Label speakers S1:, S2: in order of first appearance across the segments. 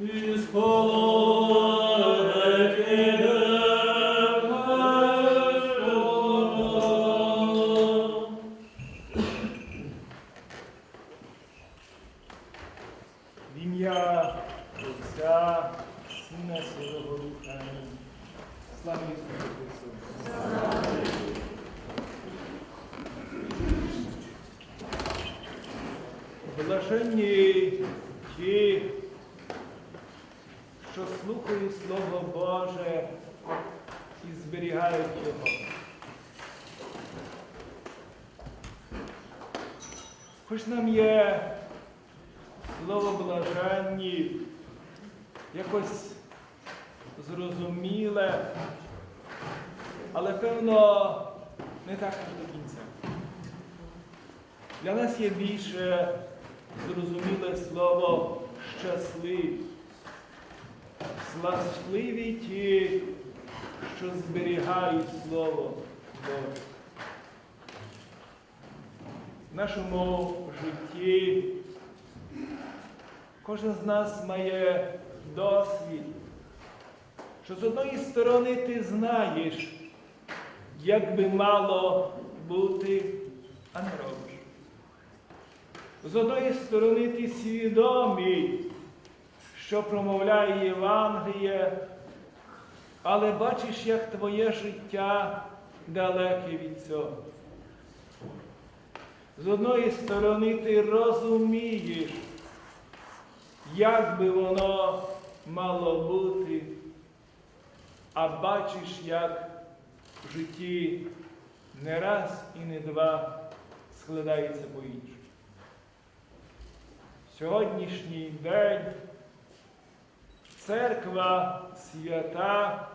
S1: із полони підем Господа.
S2: В ім'я Отця, Сина Святого Духа. Амінь. Слава Ісусу Христу! Блаженні ті, що слухають Слово Боже і зберігають його. Хоч нам є слово блаженні, якось зрозуміле, але певно не так аж до кінця. Для нас є більше зрозуміле слово щасливі. Щасливі ті, що зберігають Слово Боже. В нашому житті кожен з нас має досвід, що з одної сторони ти знаєш, як би мало бути, а не робиш. З одної сторони ти свідомий, що промовляє Євангеліє, але бачиш, як твоє життя далеке від цього. З одної сторони ти розумієш, як би воно мало бути, а бачиш, як в житті не раз і не два складається по-іншому. Сьогоднішній день церква свята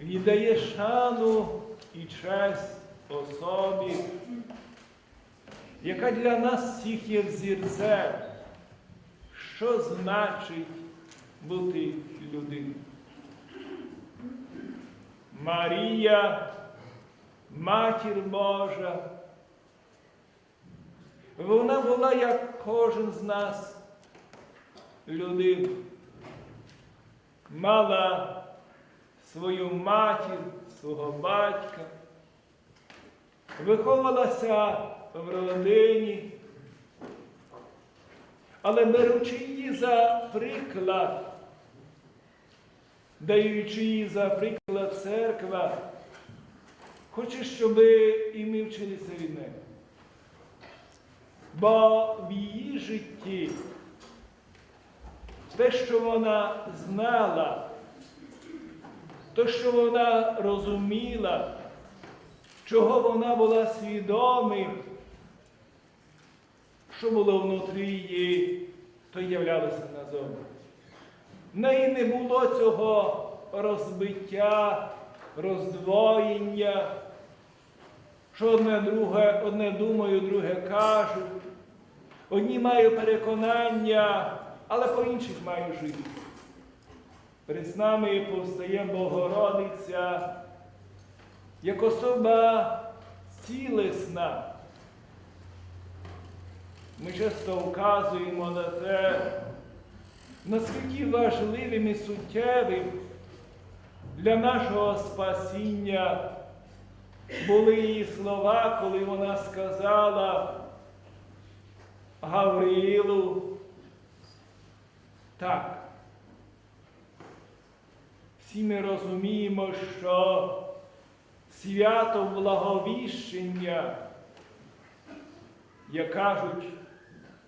S2: віддає шану і честь особі, яка для нас всіх є взірцем, що значить бути людиною. Марія, Матір Божа, вона була, як кожен з нас, людина. Мала свою матір, свого батька, виховувалася в родині, але беручи її за приклад, даючи їй за приклад церква, хоче, щоб і ми вчилися від неї. Бо в її житті те, що вона знала, те, що вона розуміла, чого вона була свідомим, що було внутрі її, то являлося назовні. В неї не було цього розбиття, роздвоєння, що одне друге, одне думаю, друге кажу. Одні маю переконання, але по інших маю жити. Перед нами повстає Богородиця, як особа цілесна. Ми часто вказуємо на те, наскільки важливим і суттєвим для нашого спасіння були її слова, коли вона сказала Гавриїлу, так. Всі ми розуміємо, що свято благовіщення, як кажуть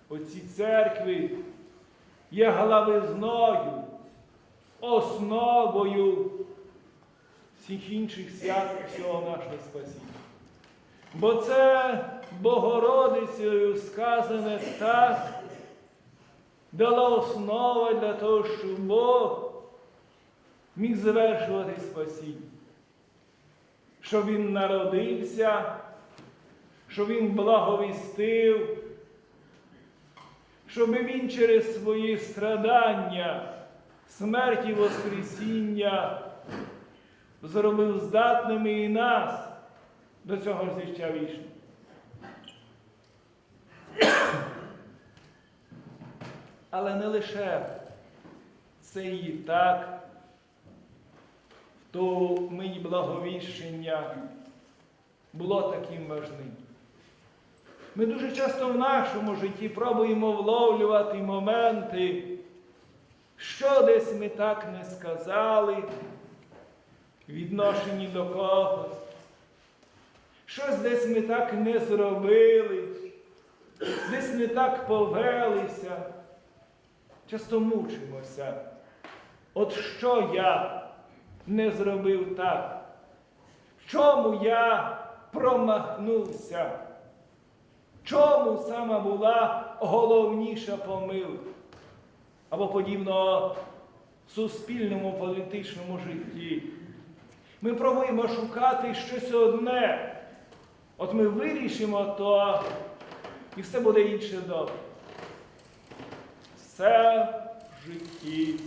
S2: оці церкви, є главизною, основою всіх інших свят всього нашого спасіння. Бо це Богородицею сказане так, дала основа для того, щоб Бог міг завершувати спасіння. Що Він народився, що Він благовістив, щоб Він через свої страдання, смерть і Воскресіння зробив здатними і нас до цього життя вічного. Але не лише все і так, ту мить благовіщення було таким важним. Ми дуже часто в нашому житті пробуємо вловлювати моменти, що десь ми так не сказали, відношені до когось, щось десь ми так не зробили, десь не так повелися. Часто мучимося. От що я не зробив так? Чому я промахнувся? Чому саме була головніша помилка? Або подібно в суспільному політичному житті. Ми пробуємо шукати щось одне. От ми вирішимо то, і все буде інше добре. Все в житті.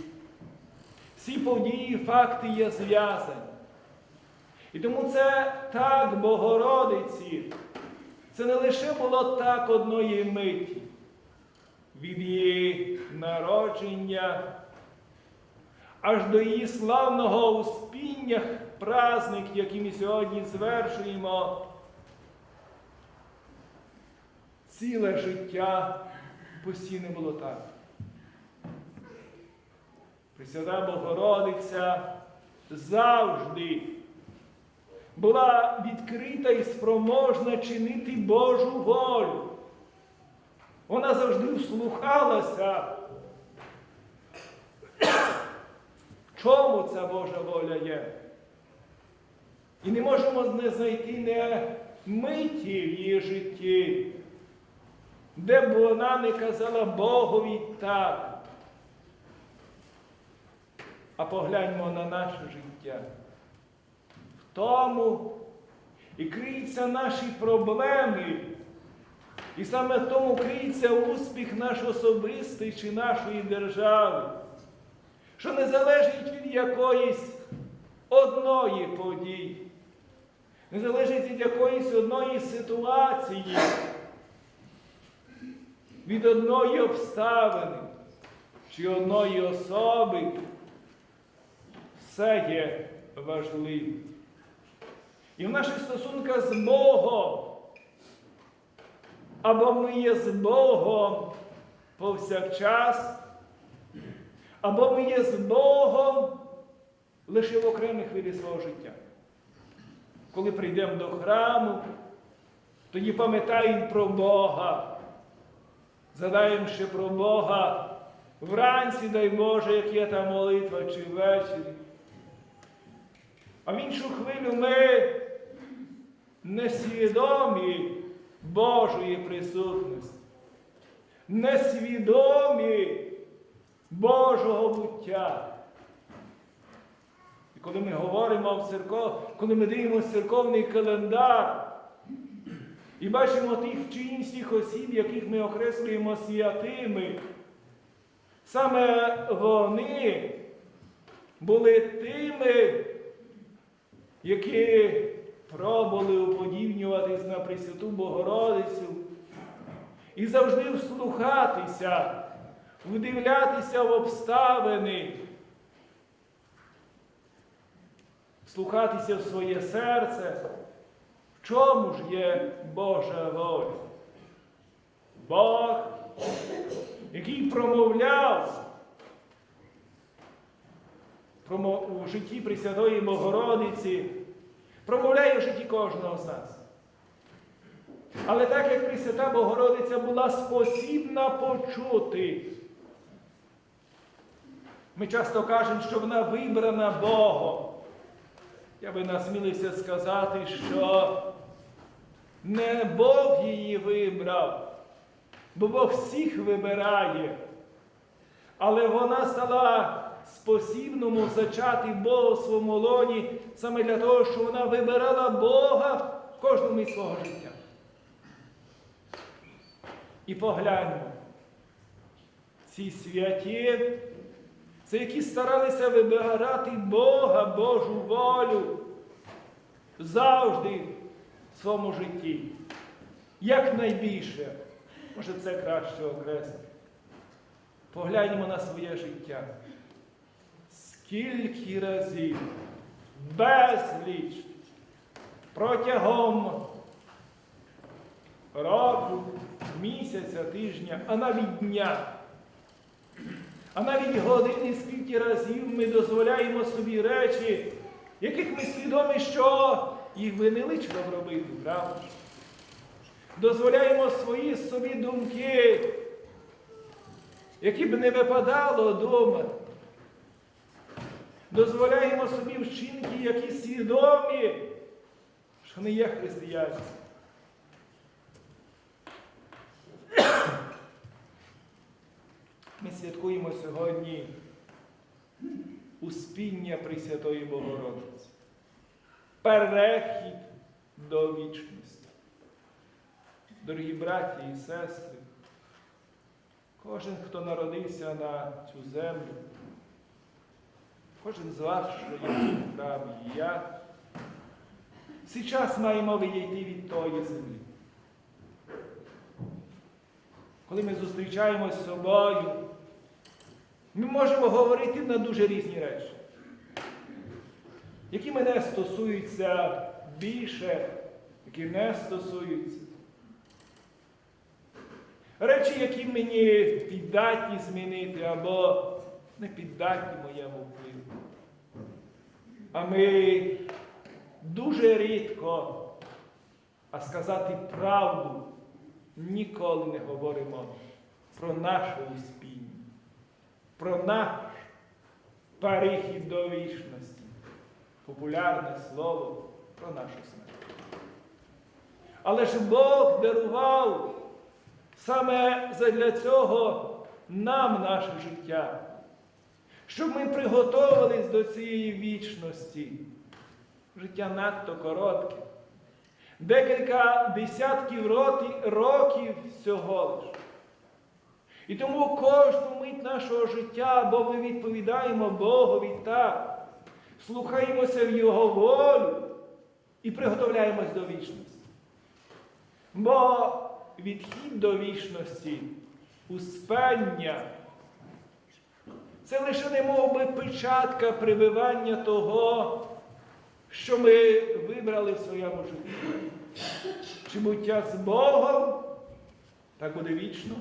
S2: Всі події, факти є зв'язані. І тому це так Богородиці. Це не лише було так одної миті. Від її народження аж до її славного успіння праздник, який ми сьогодні звершуємо. Ціле життя постійно було так. Пресвята Богородиця завжди була відкрита і спроможна чинити Божу волю. Вона завжди вслухалася. Чому ця Божа воля є? І не можемо не знайти не миті в її житті, де б вона не казала Богові так. А погляньмо на наше життя. В тому і криються наші проблеми. І саме в тому криється успіх наш особистий чи нашої держави, що не залежить від якоїсь одної події, не залежить від якоїсь одної ситуації, від одної обставини чи одної особи. Все є важливим. І в наших стосунках з Богом. Або ми є з Богом повсякчас, або ми є з Богом лише в окремих видах свого життя. Коли прийдемо до храму, тоді пам'ятаємо про Бога, згадаємо ще про Бога вранці, дай Боже, як є та молитва чи ввечері. А в іншу хвилю ми несвідомі. Божої присутності, несвідомі Божого буття. І коли ми говоримо в церков, коли ми дивимося церковний календар і бачимо тих чи осіб, яких ми окреслюємо святими, саме вони були тими, які пробували уподібнюватись на Пресвяту Богородицю і завжди вслухатися, вдивлятися в обставини, вслухатися в своє серце, в чому ж є Божа воля. Бог, який промовляв у житті Пресвятої Богородиці промовляє в житті кожного з нас. Але так як Пресвята Богородиця була спосібна почути, ми часто кажемо, що вона вибрана Богом. Я би насмілився сказати, що не Бог її вибрав, бо Бог всіх вибирає, але вона стала спосібному зачати Бога в своєму лоні саме для того, що вона вибирала Бога в кожному із свого життя. І погляньмо, ці святі, це які старалися вибирати Бога, Божу волю завжди в своєму житті. Якнайбільше, може це краще окреслити. Погляньмо на своє життя. Скільки разів, безліч, протягом року, місяця, тижня, а навіть дня, а навіть години, скільки разів ми дозволяємо собі речі, яких ми свідомі, що їх би не личило б робити, правда? Дозволяємо свої собі думки, які б не випадало думати. Дозволяємо собі вчинки, які свідомі, що не є християнські. Ми святкуємо сьогодні успіння Пресвятої Богородиці, перехід до вічності. Дорогі браті і сестри, кожен, хто народився на цю землю, кожен з вас, що є в і я, зараз маємо відійти від тої землі. Коли ми зустрічаємось з собою, ми можемо говорити на дуже різні речі, які мене стосуються більше, які не стосуються. Речі, які мені піддатні змінити або не піддатні моєму впливу. А ми дуже рідко, а сказати правду, ніколи не говоримо про наше успіння, про наш перехід до вічності, популярне слово про нашу смерть. Але ж Бог дарував саме задля цього нам наше життя, щоб ми приготовились до цієї вічності. Життя надто коротке. Декілька десятків років всього лиш. І тому кожну мить нашого життя, бо ми відповідаємо Богові так, слухаємося в Його волю і приготовляємось до вічності. Бо відхід до вічності, успення, це лише не мов би печатка прибивання того, що ми вибрали в своєму житті. Чи буття з Богом, так буде вічно,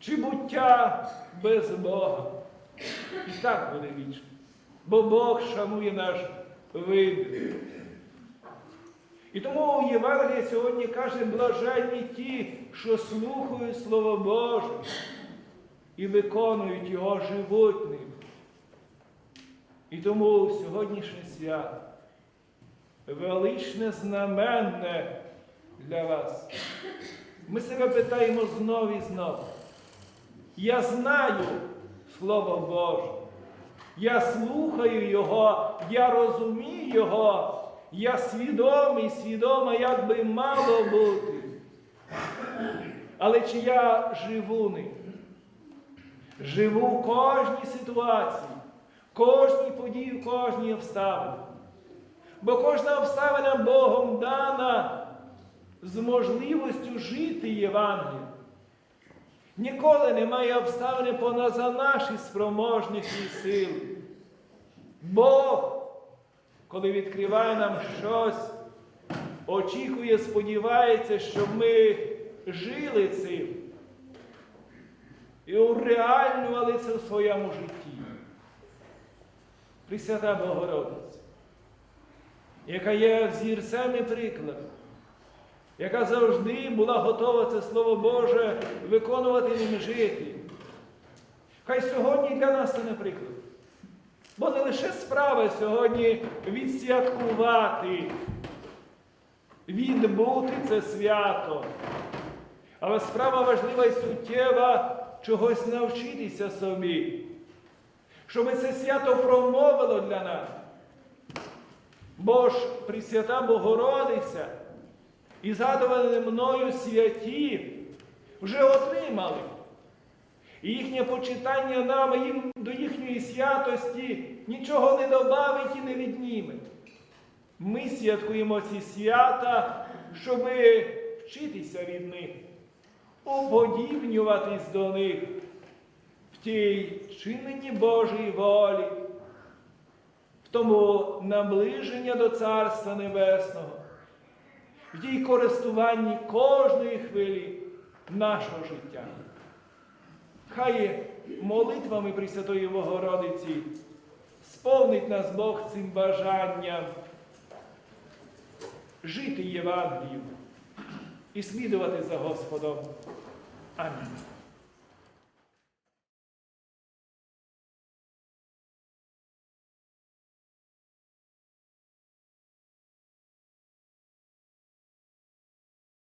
S2: чи буття без Бога, і так буде вічно. Бо Бог шанує наш вибір. І тому у Євангелії сьогодні каже, блаженні ті, що слухають Слово Боже і виконують його, живуть ним. І тому сьогоднішнє свято величне знаменне для вас. Ми себе питаємо знов і знов. Я знаю Слово Боже. Я слухаю Його, я розумію Його, я свідомий, свідома, як би мало бути. Але чи я живу ним? Живу в кожній ситуації, кожній події, в кожній обставині. Бо кожна обставина Богом дана з можливістю жити Євангелієм. Ніколи немає обставини понад наші спроможності і сили. Бог, коли відкриває нам щось, очікує, сподівається, щоб ми жили цим і уреальнювали це в своєму житті. Пресвята Богородиця, яка є взірцем і прикладом, яка завжди була готова це Слово Боже виконувати ним жити. Хай сьогодні для нас це не приклад. Бо не лише справа сьогодні відсвяткувати, відбути це свято. Але справа важлива і суттєва чогось навчитися собі, щоб це свято промовило для нас. Бо ж Пресвята Богородиця і згадувані мною святі вже отримали. І їхнє почитання нам їм до їхньої святості нічого не добавить і не відніме. Ми святкуємо ці свята, щоб вчитися від них, уподібнюватись до них, в тій чиненні Божої волі, в тому наближення до Царства Небесного, в тій користуванні кожної хвилі нашого життя. Хай молитвами Пресвятої Богородиці сповнить нас Бог цим бажанням жити Євангелієм і слідувати за Господом. Амінь.